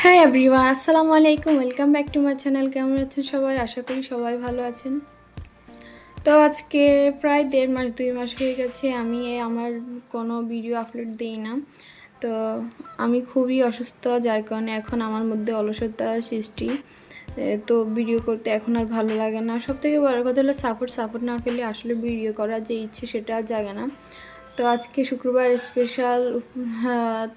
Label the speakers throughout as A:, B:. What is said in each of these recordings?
A: হ্যাঁ এভরিওয়ান আসসালামু আলাইকুম welcome back to my channel কেমন আছেন সবাই? আশা করি সবাই ভালো আছেন। তো আজকে প্রায় দেড় মাস, দুই মাস হয়ে গেছে, আমি আমার কোনো ভিডিও আপলোড দিই না। তো আমি খুবই অসুস্থ, যার কারণে এখন আমার মধ্যে অলসতার সৃষ্টি। তো ভিডিও করতে এখন আর ভালো লাগে না। সব থেকে বড় কথা হলো সাপোর্ট সাপোর্ট না পেলে আসলে ভিডিও করার যে ইচ্ছে, সেটা জাগে না। তো আজকে শুক্রবার স্পেশাল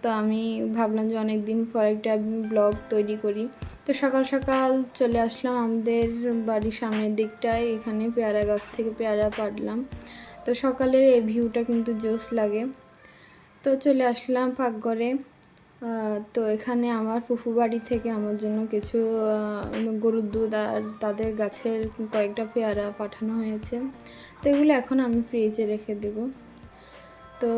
A: তো আমি ভাবলাম যে অনেক দিন পর একটা ব্লগ তৈরি করি। তো সকাল সকাল চলে আসলাম আমাদের বাড়ির সামনের দিকটায়, এখানে পেয়ারা গাছ থেকে পেয়ারা পাড়লাম। তো সকালের এই ভিউটা কিন্তু জোস লাগে। তো চলে আসলাম পাকঘরে। তো এখানে আমার ফুফু বাড়ি থেকে আমার জন্য কিছু গরুর দুধ আর তাদের গাছের কয়েকটা পেয়ারা পাঠানো হয়েছে। তো এগুলো এখন আমি ফ্রিজে রেখে দেবো। তো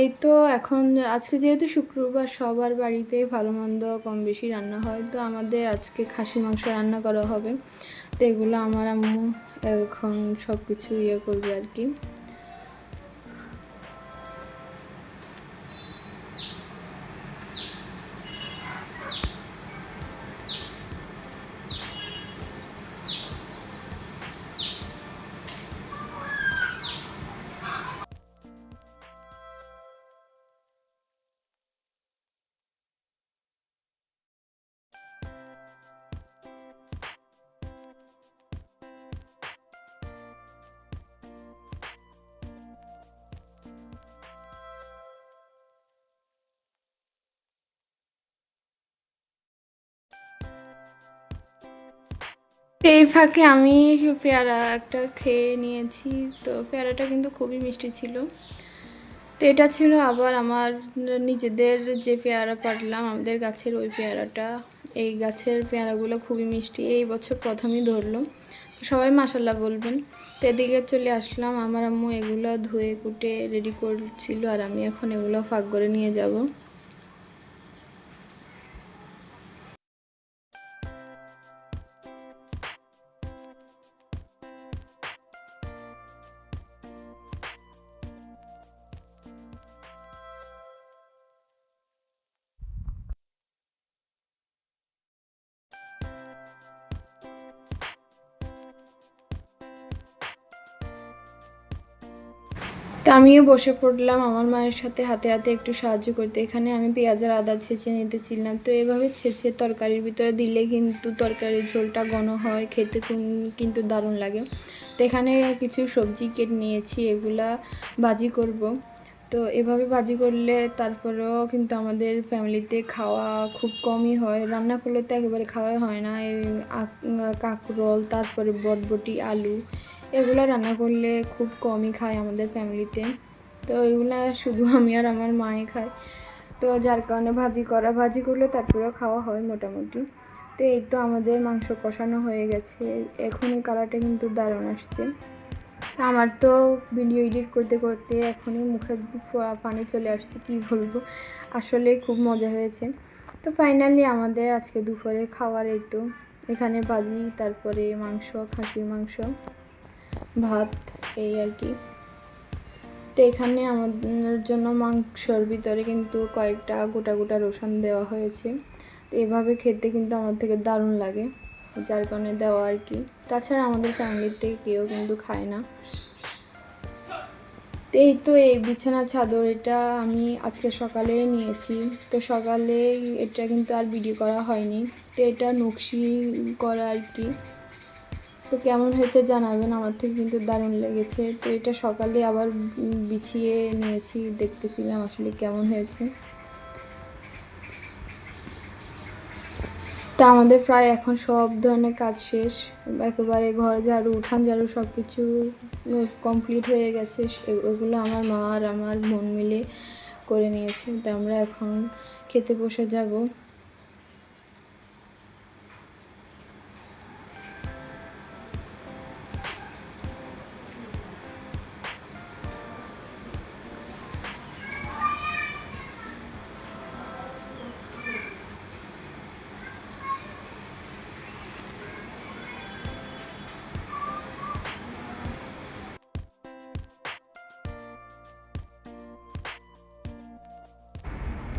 A: এই তো এখন আজকে যেহেতু শুক্রবার সবার বাড়িতে ভালো মন্দ কম বেশি রান্না হয়, তো আমাদের আজকে খাসি মাংস রান্না করা হবে। তো এগুলো আমার আম্মু এখন সব কিছু ইয়ে করবে আর কি। এই ফাঁকে আমি পেয়ারা একটা খেয়ে নিয়েছি। তো পেয়ারাটা কিন্তু খুবই মিষ্টি ছিল। তো এটা ছিল আবার আমার নিজেদের যে পেয়ারা পারলাম, আমাদের গাছের ওই পেয়ারাটা। এই গাছের পেয়ারাগুলো খুবই মিষ্টি। এই বছর প্রথমেই ধরলো। সবাই মাসাল্লাহ বলবেন। তো এদিকে চলে আসলাম। আমার আম্মু এগুলো ধুয়ে কুটে রেডি করছিল আর আমি এখন এগুলো ফাঁক করে নিয়ে যাব। তো আমিও বসে পড়লাম। আমার মায়ের সাথে হাতে হাতে একটু সাহায্য করতে। এখানে আমি পেঁয়াজ আর আদা ছেঁচে নিতেছিলাম তো এভাবে ছেঁচে তরকারির ভিতরে দিলে কিন্তু তরকারির ঝোলটা ঘন হয়, খেতে কিন্তু দারুণ লাগে। তো এখানে কিছু সবজি কেটে নিয়েছি, এগুলা ভাজি করব। তো এভাবে ভাজি করলে তারপরেও কিন্তু আমাদের ফ্যামিলিতে খাওয়া খুব কমই হয়। রান্না করলে তো একেবারে খাওয়া হয় না। কাঁকরোল তারপরে বটবটি, আলু এগুলো রান্না করলে খুব কমই খায় আমাদের ফ্যামিলিতে। তো এগুলো শুধু আমি আর আমার মায়ে খাই। তো যার কারণে ভাজি করা, ভাজি করলে তারপরেও খাওয়া হয় মোটামুটি। তো এই তো আমাদের মাংস কষানো হয়ে গেছে। এখনই কালারটা কিন্তু দারুণ আসছে। আমার তো ভিডিও এডিট করতে করতে এখনই মুখে পানি চলে আসছে, কি বলব? আসলে খুব মজা হয়েছে। তো ফাইনালি আমাদের আজকে দুপুরে খাওয়ার এই তো। এখানে ভাজি, তারপরে মাংস, খাসির মাংস। ভাত, এই আর কি। তো এখানে আমাদের জন্য মাংসর ভিতরে কিন্তু কয়েকটা গোটা গোটা রসুন দেওয়া হয়েছে। তো এভাবে খেতে কিন্তু আমার থেকে দারুণ লাগে, যার কারণে দেওয়া আর কি। তাছাড়া আমাদের ফ্যামিলিতে কেউ কিন্তু খায় না। এই তো এই বিছানা চাদর, এটা আমি আজকে সকালে নিয়েছি। তো সকালে এটা কিন্তু আর ভিডিও করা হয়নি। তো এটা নকশি করা আর কি। তো কেমন হয়েছে জানাবেন, আমার থেকে কিন্তু দারুণ লেগেছে। তো এটা সকালে আবার বিছিয়ে নিয়েছি, দেখতেছিলাম আসলে কেমন হয়েছে। তো আমাদের প্রায় এখন সব ধরনের কাজ শেষ। একেবারে ঘর ঝাড়ু, উঠান ঝাড়ু সব কিছু কমপ্লিট হয়ে গেছে। ওগুলো আমার মা আর আমার বোন মিলে করে নিয়েছে। তো আমরা এখন খেতে বসে যাব।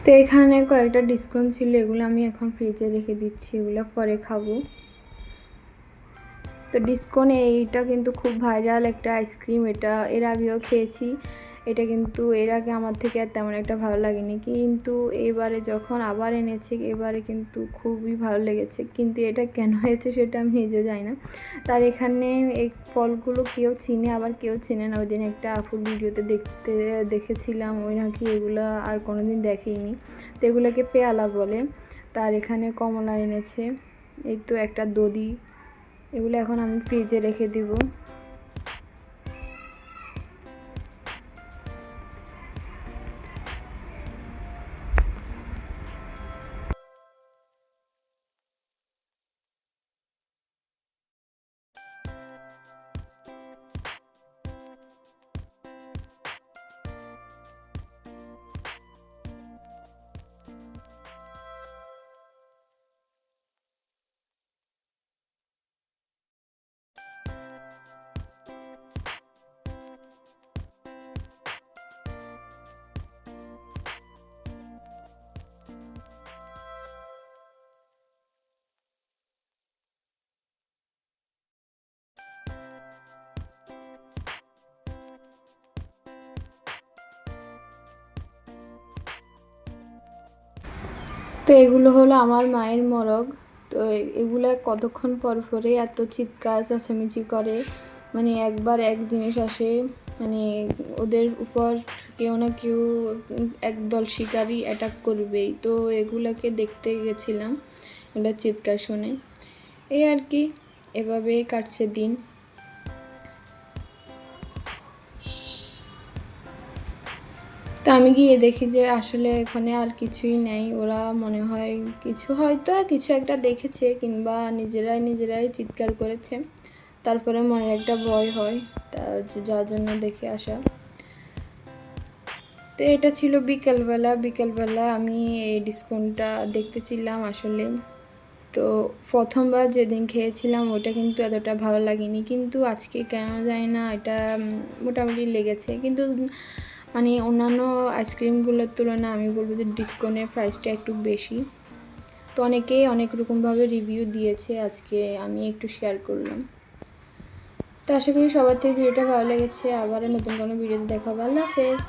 A: তো এখানে কয়েকটা ডিসকাউন্ট ছিল, এগুলো আমি এখন ফ্রিজে রেখে দিচ্ছি, এগুলো পরে খাব। তো ডিসকন এইটা কিন্তু খুব ভাইরাল একটা আইসক্রিম এটা এর আগেও খেয়েছি। এটা কিন্তু এর আগে আমার থেকে আর তেমন একটা ভালো লাগেনি। কিন্তু এবারে যখন আবার এনেছি, এবারে কিন্তু খুবই ভালো লেগেছে। কিন্তু এটা কেন হয়েছে সেটা আমি নিজেও জানি না। তার এখানে এই ফলগুলো কেউ চিনে, আবার কেউ চিনে না। ওই দিন একটা আপুর ভিডিওতে দেখতে, দেখেছিলাম। ওই নাকি এগুলো আর কোনো দিন দেখেইনি। তো এগুলোকে পেয়ালা বলে। তার এখানে কমলা এনেছে। এই তো একটা দদি এগুলো এখন আমি ফ্রিজে রেখে দিব। তো এগুলো হলো আমার মায়ের মরগ। তো এগুলা কতক্ষণ পর পরে এত চিৎকার, চেঁচামেচি করে মানে একবার এক জিনিস আসে মানে ওদের উপর কেউ না কেউ একদল শিকারী অ্যাটাক করবেই। তো এগুলাকে দেখতে গেছিলাম এগুলো চিৎকার শুনে। এই আর কি, এভাবেই কাটছে দিন। তো আমি গিয়ে দেখি যে আসলে এখানে আর কিছুই নেই। ওরা মনে হয় কিছু হয়তো কিছু একটা দেখেছে কিংবা নিজেরাই নিজেরাই চিৎকার করেছে। তারপরে মনে একটা ভয় হয়, তা যার জন্য দেখে আসা। তো এটা ছিল বিকেলবেলা। বিকেলবেলা আমি এই ডিসকাউন্টটা দেখতেছিলাম আসলে। তো প্রথমবার যেদিন খেয়েছিলাম ওটা কিন্তু এতটা ভালো লাগেনি। কিন্তু আজকে কেন জানি না এটা মোটামুটি লেগেছে। কিন্তু মানে অন্যান্য আইসক্রিমগুলোর তুলনায় আমি বলব যে ডিসকনের প্রাইসটা একটু বেশি। তো অনেকেই অনেক রকমভাবে রিভিউ দিয়েছে আজকে, আমি একটু শেয়ার করলাম। তো আশা করি সবার থেকে ভিডিওটা ভালো লেগেছে। আবার নতুন কোনো ভিডিওতে দেখা ভালো হাফেজ।